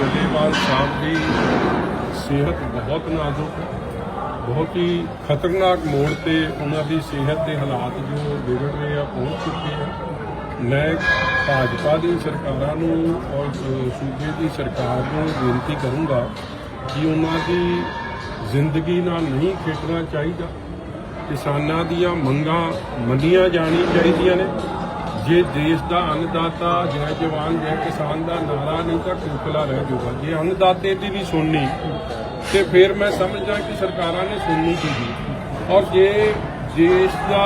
ਡੱਲੇਵਾਲ ਸਾਹਿਬ ਦੀ ਸਿਹਤ ਬਹੁਤ ਨਾਜ਼ੁਕ ਹੈ। ਬਹੁਤ ਹੀ ਖਤਰਨਾਕ ਮੋੜ ਤੇ ਉਹਨਾਂ ਦੀ ਸਿਹਤ ਦੇ ਹਾਲਾਤ ਜੋ ਵਿਗੜ ਰਹੇ ਆ, ਪਹੁੰਚ ਚੁੱਕੇ ਆ। ਮੈਂ ਭਾਜਪਾ ਦੀ ਸਰਕਾਰਾਂ ਨੂੰ ਔਰ ਸੂਬੇ ਦੀ ਸਰਕਾਰ ਨੂੰ ਬੇਨਤੀ ਕਰੂੰਗਾ ਕਿ ਉਹਨਾਂ ਦੀ ਜ਼ਿੰਦਗੀ ਨਾਲ ਨਹੀਂ ਖੇਡਣਾ ਚਾਹੀਦਾ। ਕਿਸਾਨਾਂ ਦੀਆਂ ਮੰਗਾਂ ਮੰਨੀਆਂ ਜਾਣੀ ਚਾਹੀਦੀਆਂ ਨੇ। ਜੇ ਦੇਸ਼ ਦਾ ਅੰਨਦਾਤਾ, ਜੈ ਜਵਾਨ, ਜੈ ਕਿਸਾਨ ਦਾ ਨਾਰਾ ਨਹੀਂ ਤਾਂ ਖੋਖਲਾ ਰਹਿ ਜਾਊਗਾ। ਜੇ ਅੰਨਦਾਤੇ ਦੀ ਨਹੀਂ ਸੁਣਨੀ ਤੇ ਫਿਰ ਮੈਂ ਸਮਝਦਾ ਕਿ ਸਰਕਾਰਾਂ ਨੇ ਸੁਣਨੀ ਚਾਹੀਦੀ ਔਰ ਜੇ ਦੇਸ਼ ਦਾ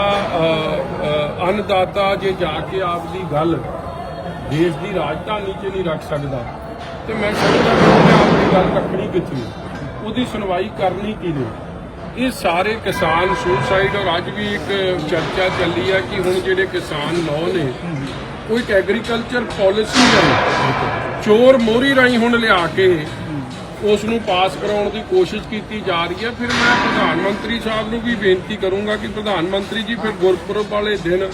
ਅੰਨਦਾਤਾ ਜੇ ਜਾ ਕੇ ਆਪਦੀ ਗੱਲ ਦੇਸ਼ ਦੀ ਰਾਜਧਾਨੀ 'ਚ ਨਹੀਂ ਰੱਖ ਸਕਦਾ, ਤੇ ਮੈਂ ਸਮਝਦਾ ਕਿ ਉਹਨੇ ਆਪਣੀ ਗੱਲ ਰੱਖਣੀ ਕਿੱਥੇ ਉਹਦੀ ਸੁਣਵਾਈ ਕਰਨੀ ਕਿਹਨੇ? ਇਹ ਸਾਰੇ ਕਿਸਾਨ ਸੁਸਾਈਡ ਔਰ ਅੱਜ ਵੀ ਇੱਕ ਚਰਚਾ ਚੱਲੀ ਹੈ ਕਿ ਹੁਣ ਜਿਹੜੇ ਕਿਸਾਨ ਲਾਅ ਨੇ ਉਹ ਇੱਕ ਐਗਰੀਕਲਚਰ ਪਾਲਿਸੀ ਹੈ ਚੋਰ ਮੋਹਰੀ ਰਾਹੀਂ ਹੁਣ ਲਿਆ ਕੇ ਉਸ ਨੂੰ ਪਾਸ ਕਰਾਉਣ ਦੀ ਕੋਸ਼ਿਸ਼ ਕੀਤੀ ਜਾ ਰਹੀ ਹੈ ਫਿਰ ਮੈਂ ਪ੍ਰਧਾਨ ਮੰਤਰੀ ਸਾਹਿਬ ਨੂੰ ਵੀ ਬੇਨਤੀ ਕਰੂੰਗਾ ਕਿ ਪ੍ਰਧਾਨ ਮੰਤਰੀ ਜੀ, ਫਿਰ ਗੁਰਪੁਰਬ ਵਾਲੇ ਦਿਨ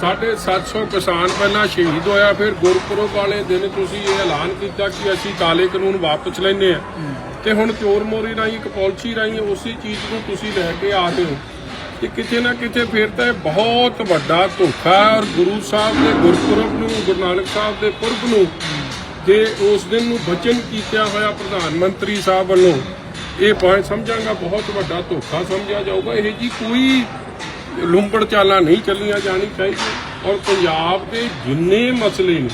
ਸਾਢੇ 700 ਕਿਸਾਨ ਪਹਿਲਾਂ ਸ਼ਹੀਦ ਹੋਇਆ। ਫਿਰ ਗੁਰਪੁਰਬ ਵਾਲੇ ਦਿਨ ਤੁਸੀਂ ਇਹ ਐਲਾਨ ਕੀਤਾ ਕਿ ਅਸੀਂ ਕਾਲੇ ਕਾਨੂੰਨ ਵਾਪਸ ਲੈਨੇ ਆ ਤੇ ਹੁਣ ਚੋਰ ਮੋਰੀ ਰਾਹੀਂ, ਇੱਕ ਪਾਲਿਸੀ ਰਾਹੀਂ ਉਸੇ ਚੀਜ਼ ਨੂੰ ਤੁਸੀਂ ਲੈ ਕੇ ਆ ਰਹੇ ਹੋ ਕਿ ਕਿਤੇ ਨਾ ਕਿਤੇ ਫਿਰ ਤਾਂ ਇਹ ਬਹੁਤ ਵੱਡਾ ਧੋਖਾ ਔਰ ਗੁਰੂ ਸਾਹਿਬ ਦੇ ਗੁਰਪੁਰਬ ਨੂੰ, ਗੁਰੂ ਨਾਨਕ ਸਾਹਿਬ ਦੇ ਪੁਰਬ ਨੂੰ ਜੇ ਉਸ ਦਿਨ ਨੂੰ ਬਚਨ ਕੀਤਾ ਹੋਇਆ ਪ੍ਰਧਾਨ ਮੰਤਰੀ ਸਾਹਿਬ ਵੱਲੋਂ, ਇਹ ਪੁਆਇੰਟ ਸਮਝਾਂਗਾ, ਬਹੁਤ ਵੱਡਾ ਧੋਖਾ ਸਮਝਿਆ ਜਾਊਗਾ। ਇਹ ਜੀ ਕੋਈ ਲੁੰਬੜ ਚਾਲਾਂ ਨਹੀਂ ਚੱਲੀਆਂ ਜਾਣੀ ਚਾਹੀਦੀ ਔਰ ਪੰਜਾਬ ਦੇ ਜਿੰਨੇ ਮਸਲੇ ਨੇ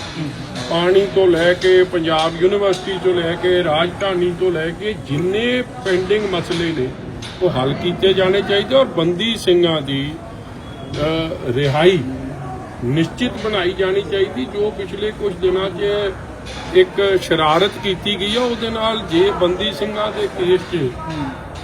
ਪਾਣੀ ਤੋਂ ਲੈ ਕੇ ਪੰਜਾਬ ਯੂਨੀਵਰਸਿਟੀ ਤੋਂ ਲੈ ਕੇ ਰਾਜਧਾਨੀ ਤੋਂ ਲੈ ਕੇ ਜਿੰਨੇ ਪੈਂਡਿੰਗ ਮਸਲੇ ਨੇ, ਉਹ ਹੱਲ ਕੀਤੇ ਜਾਣੇ ਚਾਹੀਦੇ ਔਰ ਬੰਦੀ ਸਿੰਘਾਂ ਦੀ ਰਿਹਾਈ ਨਿਸ਼ਚਿਤ ਬਣਾਈ ਜਾਣੀ ਚਾਹੀਦੀ, ਜੋ ਪਿਛਲੇ ਕੁਝ ਦਿਨਾਂ 'ਚ ਇੱਕ ਸ਼ਰਾਰਤ ਕੀਤੀ ਗਈ ਆ ਉਹਦੇ ਨਾਲ ਜੇ ਬੰਦੀ ਸਿੰਘਾਂ ਦੇ ਕੇਸ 'ਚ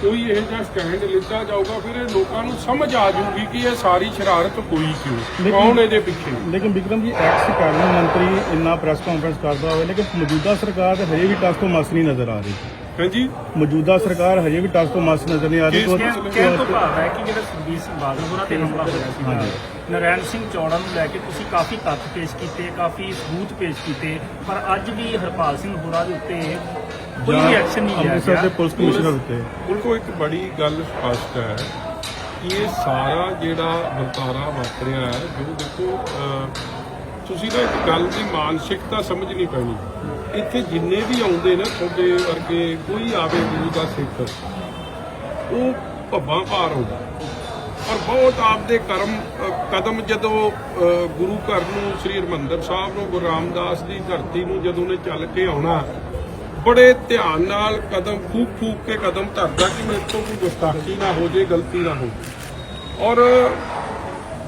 ਕੋਈ ਇਹ ਜਿਹਾ ਸਟੈਂਡ ਲਿੱਤਾ ਜਾਊਗਾ ਫਿਰ ਇਹ ਲੋਕਾਂ ਨੂੰ ਸਮਝ ਆ ਜਾਊਗੀ ਕਿ ਇਹ ਸਾਰੀ ਸ਼ਰਾਰਤ ਹੋਈ ਕਿਉਂ? ਕੌਣ ਇਹਦੇ ਪਿੱਛੇ? ਲੇਕਿਨ ਵਿਕਰਮ ਜੀ ਐਕਸ ਕੈਬਨਿਟ ਮੰਤਰੀ ਇੰਨਾ ਪ੍ਰੈਸ ਕਾਨਫਰੰਸ ਕਰਦਾ ਹੋਵੇ ਲੇਕਿਨ ਮੌਜੂਦਾ ਸਰਕਾਰ ਤੇ ਹਜੇ ਵੀ ਟਸ ਤੋਂ ਮਸ ਨਹੀਂ ਨਜ਼ਰ ਆ ਰਹੀ। ਹਾਂਜੀ? ਮੌਜੂਦਾ ਸਰਕਾਰ ਹਜੇ ਵੀ ਟਸ ਤੋਂ ਮਸ ਨਜ਼ਰ ਨਹੀਂ ਆ ਰਹੀ ਕਿਸ- ਤੋਂ- ਕਿਸ- ਕਹਿਣ ਤੋਂ ਭਾਵ ਹੈ ਕਿ ਜਿਹੜਾ ਸੁਖਬੀਰ ਸਿੰਘ ਬਾਦਲ ਹੋਰਾਂ ਤੇ ਹਮਲਾ ਹੋਇਆ ਸੀ ਨਰੈਣ ਸਿੰਘ ਚੌੜਾ ਨੂੰ ਲੈ ਕੇ ਤੁਸੀਂ ਕਾਫੀ ਤੱਥ ਪੇਸ਼ ਕੀਤੇ ਕਾਫੀ ਸਬੂਤ ਪੇਸ਼ ਕੀਤੇ ਪਰ ਅੱਜ ਵੀ ਹਰਪਾਲ ਸਿੰਘ ਹੋਰਾਂ ਦੇ ਉੱਤੇ ਕੋਈ ਵੀ ਐਕਸ਼ਨ ਨਹੀਂ ਲਿਆ ਅੰਮ੍ਰਿਤਸਰ ਦੇ ਪੁਲਿਸ ਕਮਿਸ਼ਨਰ ਉੱਤੇ। ਬਿਲਕੁਲ ਇੱਕ ਬੜੀ ਗੱਲ ਸਪਸ਼ਟ ਹੈ ਕਿ ਇਹ ਸਾਰਾ ਜਿਹੜਾ ਵਰਤਾਰਾ ਵਾਪਰਿਆ ਹੈ ਜੋ ਦੇਖੋ ਤੁਸੀਂ ਨਾ ਇੱਕ ਗੱਲ ਦੀ ਮਾਨਸਿਕਤਾ ਸਮਝਣੀ ਪੈਣੀ। ਇੱਥੇ ਜਿੰਨੇ ਵੀ ਆਉਂਦੇ ਨੇ ਤੁਹਾਡੇ ਵਰਗੇ ਕੋਈ ਆਵੇ ਗੁਰੂ ਦਾ ਸਿੱਖ ਉਹ ਭੱਬਾਂ ਭਾਰ ਹੁੰਦਾ। ਔਰ ਬਹੁਤ ਆਪਦੇ ਕਰਮ ਕਦਮ ਜਦੋਂ ਗੁਰੂ ਘਰ ਨੂੰ ਸ੍ਰੀ ਹਰਿਮੰਦਰ ਸਾਹਿਬ ਨੂੰ ਗੁਰੂ ਰਾਮਦਾਸ ਦੀ ਧਰਤੀ ਨੂੰ ਜਦੋਂ ਨੇ ਚੱਲ ਕੇ ਆਉਣਾ ਬੜੇ ਧਿਆਨ ਨਾਲ ਕਦਮ ਫੂਕ ਫੂਕ ਕੇ ਕਦਮ ਧਰਦਾ ਕਿ ਮੇਰੇ ਤੋਂ ਕੋਈ ਗੁਸਤਾਖੀ ਨਾ ਹੋ ਜੇ, ਗਲਤੀ ਨਾ ਹੋ। ਔਰ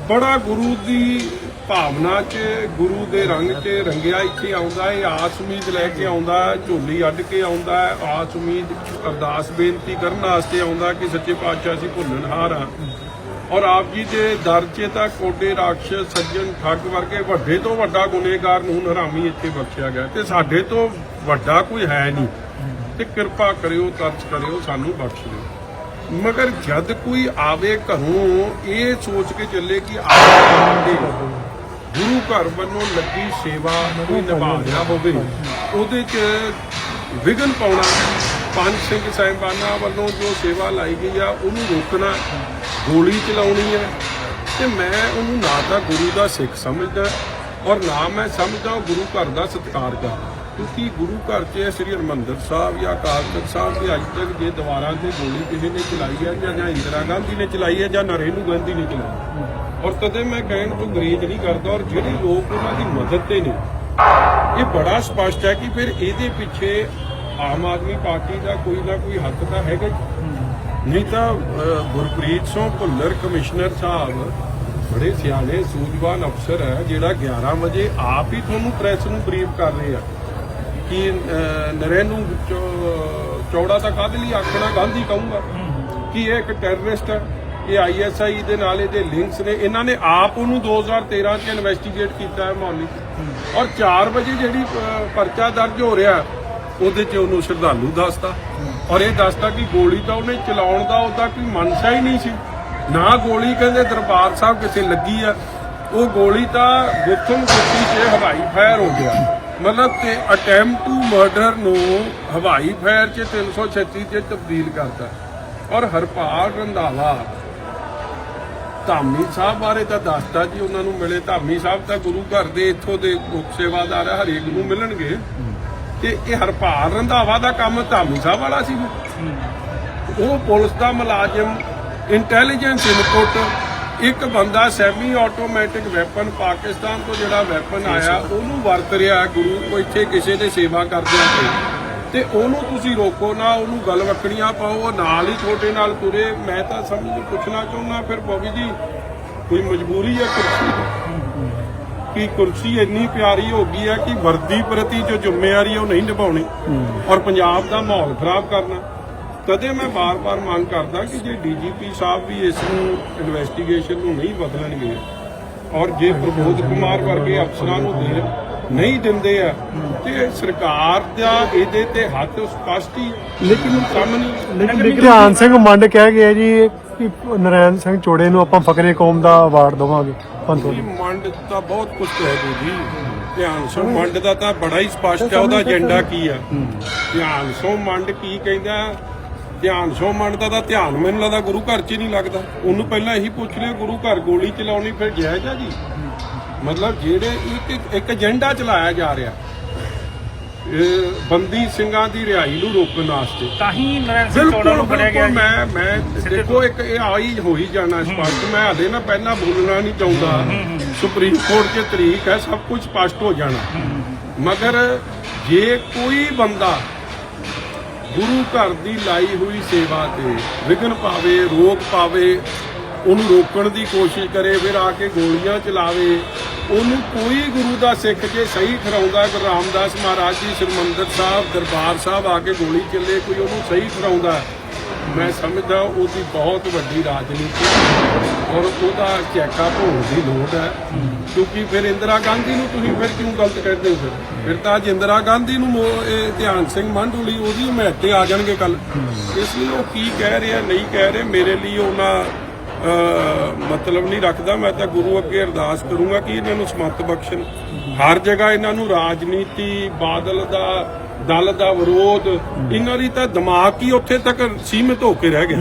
ਬੜਾ ਗੁਰੂ ਦੀ ਭਾਵਨਾ 'ਚ, ਗੁਰੂ ਦੇ ਰੰਗ 'ਚ ਰੰਗਿਆ ਇੱਥੇ ਆਉਂਦਾ ਹੈ ਆਸ ਉਮੀਦ ਲੈ ਕੇ ਆਉਂਦਾ, ਝੋਲੀ ਅੱਡ ਕੇ ਆਉਂਦਾ, ਆਸ ਉਮੀਦ ਅਰਦਾਸ ਬੇਨਤੀ ਕਰਨ ਵਾਸਤੇ ਆਉਂਦਾ ਕਿ ਸੱਚੇ ਪਾਤਸ਼ਾਹ ਅਸੀਂ ਭੁੱਲਣਹਾਰ ਆ। ਔਰ ਆਪ ਜੀ ਦੇ ਦਰ 'ਚ ਤਾਂ ਕੋਡੇ ਰਾਖਸ਼ ਸੱਜਣ ਠੱਗ ਵਰਗੇ ਵੱਡੇ ਤੋਂ ਵੱਡਾ ਗੁਨੇਗਾਰ ਨੂੰ ਹਰਾਮੀ ਇੱਥੇ ਬਖਸ਼ਿਆ ਗਿਆ ਤੇ ਸਾਡੇ ਤੋਂ ਵੱਡਾ ਕੋਈ ਹੈ ਨਹੀਂ। ਤੇ ਕਿਰਪਾ ਕਰਿਓ, ਤਰਸ ਕਰਿਓ, ਸਾਨੂੰ ਬਖਸ਼ ਦਿਓ। ਮਗਰ ਜਦ ਕੋਈ ਆਵੇ ਘਰੋਂ, ਇਹ ਸੋਚ ਕੇ ਚੱਲੇ ਕਿ ਆਵੇ ਗੁਰੂ ਘਰ ਵੱਲੋਂ ਲੱਗੀ ਸੇਵਾ ਕੋਈ ਨਿਭਾ ਰਿਹਾ ਹੋਵੇ, ਉਹਦੇ 'ਚ ਵਿਗਨ ਪਾਉਣਾ, ਪੰਜ ਸਿੰਘ ਸਾਹਿਬਾਨਾਂ ਵੱਲੋਂ ਜੋ ਸੇਵਾ ਲਾਈ ਗਈ ਆ, ਉਹਨੂੰ ਰੋਕਣਾ ਗੋਲੀ ਚਲਾਉਣੀ ਹੈ ਤੇ ਮੈਂ ਉਹਨੂੰ ਨਾ ਤਾਂ ਗੁਰੂ ਦਾ ਸਿੱਖ ਸਮਝਦਾ ਔਰ ਨਾ ਮੈਂ ਸਮਝਦਾ ਉਹ ਗੁਰੂ ਘਰ ਦਾ ਸਤਿਕਾਰ ਕਰਦਾ। ਕਿਉਂਕਿ ਗੁਰੂ ਘਰ 'ਚ ਸ੍ਰੀ ਹਰਿਮੰਦਰ ਸਾਹਿਬ ਜਾਂ ਅਕਾਲ ਤਖਤ ਸਾਹਿਬ ਦੇ ਅੱਜ ਤੱਕ ਜੇ ਦੀਵਾਰਾਂ ਤੇ ਗੋਲੀ ਕਿਸੇ ਨੇ ਚਲਾਈ ਹੈ ਜਾਂ ਜਾਂ ਇੰਦਰਾ ਗਾਂਧੀ ਨੇ ਚਲਾਈ ਹੈ ਜਾਂ ਨਰੇਂਦੂ ਗਾਂਧੀ ਨੇ ਚਲਾਈ ਔਰ ਕਦੇ ਮੈਂ ਕਹਿਣ ਤੋਂ ਗਰੇਜ ਨਹੀਂ ਕਰਦਾ ਔਰ ਜਿਹੜੇ ਲੋਕ ਉਹਨਾਂ ਦੀ ਮਦਦ ਤੇ ਨੇ, ਇਹ ਬੜਾ ਸਪਸ਼ਟ ਹੈ ਕਿ ਫਿਰ ਇਹਦੇ ਪਿੱਛੇ ਆਮ ਆਦਮੀ ਪਾਰਟੀ ਦਾ ਕੋਈ ਨਾ ਕੋਈ ਹੱਕ ਤਾਂ ਹੈਗਾ ਨਹੀਂ ਤਾਂ ਗੁਰਪ੍ਰੀਤ ਸਿੰਘ ਭੁੱਲਰ ਕਮਿਸ਼ਨਰ ਸਾਹਿਬ ਬੜੇ ਸਿਆਣੇ, ਸੂਝਵਾਨ ਅਫਸਰ ਹੈ, ਜਿਹੜਾ 11 ਵਜੇ ਆਪ ਹੀ ਤੁਹਾਨੂੰ ਪ੍ਰੈਸ ਨੂੰ ਬਰੀਫ ਕਰ ਰਹੇ ਆ ਕਿ ਨਰੇਨੂ ਚੌ- ਚੌੜਾ ਤਾਂ ਕਾਹਦੇ ਲਈ ਆਖਣਾ, ਗਾਂਧੀ ਕਹੂੰਗਾ ਕਿ ਇਹ ਇੱਕ ਟੈਰਰਿਸਟ ਹੈ, ਇਹ ਆਈਐਸਆਈ ਦੇ ਨਾਲ ਇਹਦੇ ਲਿੰਕਸ ਨੇ, ਇਹਨਾਂ ਨੇ ਆਪ ਉਹਨੂੰ 2013 ਚ ਇਨਵੈਸਟੀਗੇਟ ਕੀਤਾ ਹੈ ਮੌਲੀ ਔਰ 4 ਵਜੇ ਜਿਹੜੀ ਪਰਚਾ ਦਰਜ ਹੋ ਰਿਹਾ ਉਹਦੇ 'ਚ ਉਹਨੂੰ ਸ਼ਰਧਾਲੂ ਦੱਸਦਾ ਔਰ ਇਹ ਦੱਸਦਾ ਕਿ ਗੋਲੀ ਤਾਂ ਉਹਨੇ ਚਲਾਉਣ ਦਾ ਉਹਦਾ ਕੋਈ ਮਨਸ਼ਾ ਹੀ ਨਹੀਂ ਸੀ। ਨਾ ਗੋਲੀ ਕਹਿੰਦੇ ਦਰਬਾਰ ਸਾਹਿਬ ਕਿਸੇ ਲੱਗੀ ਆ। ਉਹ ਗੋਲੀ ਤਾਂ ਗੁੱਥਮ ਗੁੱਥੀ 'ਚ ਹਵਾਈ ਫਾਇਰ ਹੋ ਗਿਆ। ਮਤਲਬ ਤੇ ਅਟੈਂਪਟ ਟੂ ਮਰਡਰ ਨੂੰ ਹਵਾਈ ਫਾਇਰ 'ਚ 336 'ਚ ਤਬਦੀਲ ਕਰਤਾ। ਔਰ ਹਰਪਾਲ ਰੰਧਾਵਾ, ਧਾਮੀ ਸਾਹਿਬ ਬਾਰੇ ਤਾਂ ਦੱਸਦਾ ਜੀ, ਉਹਨਾਂ ਨੂੰ ਮਿਲੇ। ਧਾਮੀ ਸਾਹਿਬ ਤਾਂ ਗੁਰੂ ਘਰ ਦੇ ਇੱਥੋਂ ਦੇ ਮੁੱਖ ਸੇਵਾਦਾਰ ਹਰੇਕ ਨੂੰ ਮਿਲਣਗੇ। ਤੇ ਇਹ ਹਰਪਾਲ ਰੰਧਾਵਾ ਦਾ ਕੰਮ ਧਾਮੀ ਸਾਹਿਬ ਵਾਲਾ ਸੀ। ਉਹ ਪੁਲਿਸ ਦਾ ਮੁਲਾਜ਼ਮ ਇੰਟੈਲੀਜੈਂਸ ਇਨਪੁਟ ਇੱਕ ਬੰਦਾ ਸੈਮੀ ਆਟੋਮੈਟਿਕ ਵੈਪਨ ਪਾਕਿਸਤਾਨ ਤੋਂ ਜਿਹੜਾ ਵੈਪਨ ਆਇਆ ਉਹਨੂੰ ਵਰਤ ਰਿਹਾ ਗੁਰੂ ਕੋ ਇੱਥੇ ਕਿਸੇ ਦੇ ਸੇਵਾ ਕਰਦਿਆਂ ਤੇ ਤੇ ਉਹਨੂੰ ਤੁਸੀਂ ਰੋਕੋ ਨਾ ਉਹਨੂੰ ਗਲਵਕੜੀਆਂ ਪਾਓ ਉਹ ਨਾਲ ਹੀ ਤੁਹਾਡੇ ਨਾਲ ਤੁਰੇ। ਮੈਂ ਤਾਂ ਸਮਝ ਪੁੱਛਣਾ ਚਾਹੁੰਦਾ ਫਿਰ ਬੋਬੀ ਜੀ ਕੋਈ ਮਜਬੂਰੀ ਹੈ ਕੁਰਸੀ ਕਿ ਕੁਰਸੀ ਇੰਨੀ ਪਿਆਰੀ ਹੋ ਗਈ ਹੈ ਕਿ ਵਰਦੀ ਪ੍ਰਤੀ ਜੋ ਜ਼ਿੰਮੇਵਾਰੀ ਉਹ ਨਹੀਂ ਨਿਭਾਉਣੀ ਔਰ ਪੰਜਾਬ ਦਾ ਮਾਹੌਲ ਖਰਾਬ ਕਰਨਾ। ਤਦੇ ਮੈਂ ਬਾਰ-ਬਾਰ ਮੰਗ ਕਰਦਾ ਕਿ ਜੇ ਡੀਜੀਪੀ ਸਾਹਿਬ ਵੀ ਇਸ ਨੂੰ ਇਨਵੈਸਟੀਗੇਸ਼ਨ ਨੂੰ ਨਹੀਂ ਬਦਲਣਗੇ ਔਰ ਜੇ ਪ੍ਰਬੋਧ ਕੁਮਾਰ ਵਰਗੇ ਅਫਸਰਾਂ ਨੂੰ ਦੇ ਨਹੀਂ ਦਿੰਦੇ ਆ ਤੇ ਸਰਕਾਰ ਦਾ ਇਹਦੇ ਤੇ ਹੱਥ ਸਪਸ਼ਟ ਹੀ ਲੇਕਿਨ ਸਾਹਮਣੇ ਲੇਕਿਨ ਧਿਆਨ ਸਿੰਘ ਮੰਡ ਕਹਿ ਗਿਆ ਜੀ ਕਿ ਨਰੈਣ ਸਿੰਘ ਚੋੜੇ ਨੂੰ ਆਪਾਂ ਫਕਰੇ ਕੌਮ ਦਾ ਅਵਾਰਡ ਦਵਾਂਗੇ। ਜੀ ਮੰਡ ਤਾਂ ਬਹੁਤ ਕੁਝ ਦੂ ਜੀ। ਧਿਆਨ ਸੋ ਮੰਡ ਦਾ ਤਾਂ ਬੜਾ ਹੀ ਸਪਸ਼ਟ ਹੈ ਉਹਦਾ ਏਜੰਡਾ ਕੀ ਆ? ਧਿਆਨ ਸੋ ਮੰਡ ਕੀ ਕਹਿੰਦਾ? ਧਿਆਨ ਸੋ ਮੰਡ ਦਾ ਤਾਂ ਧਿਆਨ ਮੈਨੂੰ ਲੱਗਦਾ ਗੁਰੂ ਘਰ 'ਚ ਹੀ ਨਹੀਂ ਲੱਗਦਾ। ਉਹਨੂੰ ਪਹਿਲਾਂ ਇਹੀ ਪੁੱਛ ਲਿਆ ਗੁਰੂ ਘਰ ਗੋਲੀ ਚਲਾਉਣੀ ਫਿਰ ਜਾਇਜ਼ ਆ ਜੀ? ਮਤਲਬ ਜਿਹੜੇ ਇੱਕ ਇੱਕ ਏਜੰਡਾ ਚਲਾਇਆ ਜਾ ਰਿਹਾ। ਬੰਦੀ ਸਿੰਘਾਂ ਦੀ ਰਿਹਾਈ ਨੂੰ ਰੋਕਣ ਵਾਸਤੇ। ਤਾਂ ਹੀ ਨਰੈਣ ਸਿੰਘ ਚੌੜਾ ਨੂੰ ਫੜਿਆ ਗਿਆ। ਮੈਂ ਮੈਂ ਦੇਖੋ ਇੱਕ ਇਹ ਆਈ ਹੋਈ ਜਾਣਾ ਸਪਸ਼ਟ ਮੈਂ ਹਲੇ ਨਾ ਪਹਿਲਾਂ ਬੋਲਣਾ ਨਹੀਂ ਚਾਹੁੰਦਾ। ਸੁਪਰੀਮ ਕੋਰਟ 'ਚ ਤਰੀਕ ਹੈ ਸਭ ਕੁਝ ਸਪਸ਼ਟ ਹੋ ਜਾਣਾ। ਮਗਰ ਜੇ ਕੋਈ ਬੰਦਾ ਗੁਰੂ ਘਰ ਦੀ ਲਾਈ ਹੋਈ ਸੇਵਾ ਤੇ ਵਿਘਨ ਪਾਵੇ ਰੋਕ ਪਾਵੇ ਉਹਨੂੰ ਰੋਕਣ ਦੀ ਕੋਸ਼ਿਸ਼ ਕਰੇ ਫਿਰ ਆ ਕੇ ਗੋਲੀਆਂ ਚਲਾਵੇ ਉਹਨੂੰ ਕੋਈ ਗੁਰੂ ਦਾ ਸਿੱਖ ਜੇ ਸਹੀ ਠਹਿਰਾਉਂਦਾ, ਗੁਰੂ ਰਾਮਦਾਸ ਮਹਾਰਾਜ ਜੀ ਸਿਰਮੰਦਰ ਸਾਹਿਬ, ਦਰਬਾਰ ਸਾਹਿਬ ਆ ਕੇ ਗੋਲੀ ਚੱਲੇ, ਕੋਈ ਉਹਨੂੰ ਸਹੀ ਠਹਿਰਾਉਂਦਾ, ਮੈਂ ਸਮਝਦਾ ਉਹਦੀ ਬਹੁਤ ਵੱਡੀ ਰਾਜਨੀਤੀ ਔਰ ਉਹਦਾ ਚੈੱਕਅਪ ਭੋਣ ਦੀ ਲੋੜ ਹੈ। ਕਿਉਂਕਿ ਫਿਰ ਇੰਦਰਾ ਗਾਂਧੀ ਨੂੰ ਤੁਸੀਂ ਫਿਰ ਕਿਉਂ ਗਲਤ ਕਹਿੰਦੇ ਹੋ ਫਿਰ? ਫਿਰ ਤਾਂ ਅੱਜ ਇੰਦਰਾ ਗਾਂਧੀ ਨੂੰ ਮੋ- ਇਹ ਧਿਆਨ ਸਿੰਘ ਮੰਡੂਲੀ, ਉਹਦੀ ਹਮਾਇਤ ਤੇ ਆ ਜਾਣਗੇ ਕੱਲ ਇਸ ਲਈ ਉਹ ਕੀ ਕਹਿ ਰਿਹਾ, ਨਹੀਂ ਕਹਿ ਰਹੇ, ਮੇਰੇ ਲਈ ਉਹਨਾਂ ਮਤਲਬ ਨਹੀਂ ਰੱਖਦਾ, ਮੈਂ ਤਾਂ ਗੁਰੂ ਅੱਗੇ ਅਰਦਾਸ ਕਰੂੰਗਾ ਕਿ ਇਹਨਾਂ ਨੂੰ ਸਮੱਤ ਬਖਸ਼ਣ। ਹਰ ਜਗ੍ਹਾ ਇਹਨਾਂ ਨੂੰ ਰਾਜਨੀਤੀ, ਬਾਦਲ ਦਾ, ਦਲ ਦਾ ਵਿਰੋਧ, ਇਹਨਾਂ ਦੀ ਤਾਂ ਦਿਮਾਗ ਹੀ ਉੱਥੇ ਤੱਕ ਸੀਮਿਤ ਹੋ ਕੇ ਰਹਿ ਗਿਆ।